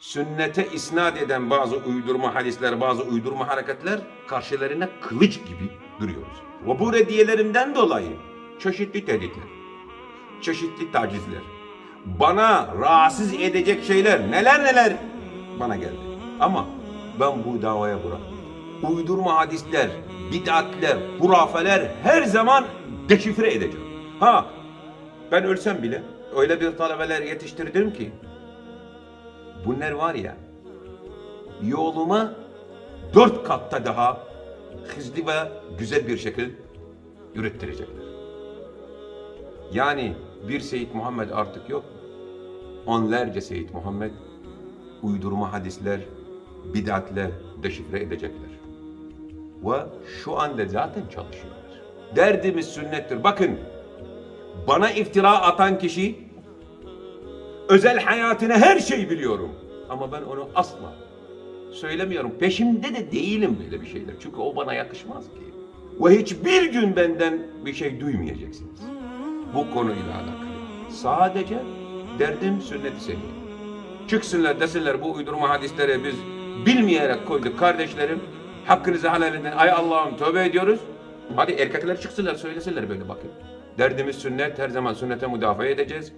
sünnete isnat eden bazı uydurma hadisler, bazı uydurma hareketler karşılarına kılıç gibi duruyoruz. Ve bu reddiyelerimden dolayı çeşitli tehditler, çeşitli tacizler, bana rahatsız edecek şeyler neler neler bana geldi. Ama ben bu davaya bırakmıyorum. Uydurma hadisler, bid'atler, hurafeler her zaman deşifre edeceğim. Ha ben ölsem bile öyle bir talebeler yetiştirdim ki bunlar var ya yoluma dört katta daha hızlı ve güzel bir şekilde ürettirecekler. Yani bir Seyyid Muhammed artık yok. Onlarca Seyyid Muhammed uydurma hadisler, bid'atler deşifre edecekler. Ve şu anda zaten çalışıyorlar. Derdimiz sünnettir. Bakın bana iftira atan kişi özel hayatına her şeyi biliyorum. Ama ben onu asla söylemiyorum. Peşimde de değilim böyle bir şeyler. Çünkü o bana yakışmaz ki. Ve hiçbir gün benden bir şey duymayacaksınız. Bu konuyla alakalı. Sadece derdim sünnet-i seniyye. Çıksınlar desinler bu uydurma hadisleri biz bilmeyerek koyduk kardeşlerim. Hakkınızı helal edin. Ay Allah'ım tövbe ediyoruz. Hadi erkekler çıksınlar söylesinler böyle bakın. Derdimiz sünnet her zaman sünnete müdafaa edeceğiz.